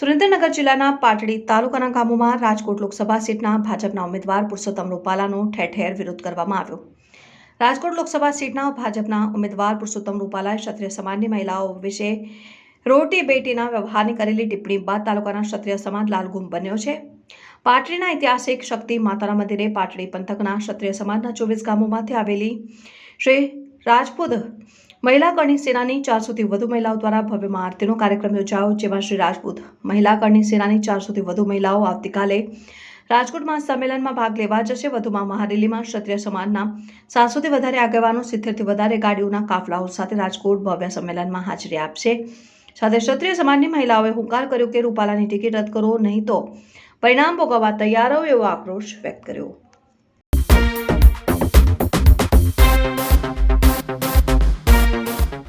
સુરેન્દ્રનગર જિલ્લાના પાટડી તાલુકાના ગામોમાં રાજકોટ લોકસભા સીટના ભાજપના ઉમેદવાર પુરુષોત્તમ રૂપાલાનો ઠેર ઠેર વિરોધ કરવામાં આવ્યો. રાજકોટ લોકસભા સીટના ભાજપના ઉમેદવાર પુરુષોત્તમ રૂપાલાએ ક્ષત્રિય સમાજની મહિલાઓ વિશે રોટી બેટીના વ્યવહારની કરેલી ટિપ્પણી બાદ તાલુકાના ક્ષત્રિય સમાજ લાલગુમ બન્યો છે. પાટડીના ઐતિહાસિક શક્તિ માતાના મંદિરે પાટડી પંથકના ક્ષત્રિય સમાજના ચોવીસ ગામોમાંથી આવેલી શ્રી રાજપૂત મહિલા કરણી સેનાની ચારસોથી વધુ મહિલાઓ દ્વારા ભવ્ય આરતીનો કાર્યક્રમ યોજાયો, જેમાં શ્રી રાજપૂત મહિલા કરણી સેનાની ચારસોથી વધુ મહિલાઓ આવતીકાલે રાજકોટમાં સંમેલનમાં ભાગ લેવા જશે. વધુમાં મહારેલીમાં ક્ષત્રિય સમાજના સાતસોથી વધારે આગેવાનો સિત્તેરથી વધારે ગાડીઓના કાફલાઓ સાથે રાજકોટ ભવ્ય સંમેલનમાં હાજરી આપશે. સાથે ક્ષત્રિય સમાજની મહિલાઓએ હુંકાર કર્યો કે રૂપાલાની ટિકિટ રદ કરો, નહીં તો પરિણામ ભોગવવા તૈયાર એવો આક્રોશ વ્યક્ત કર્યો.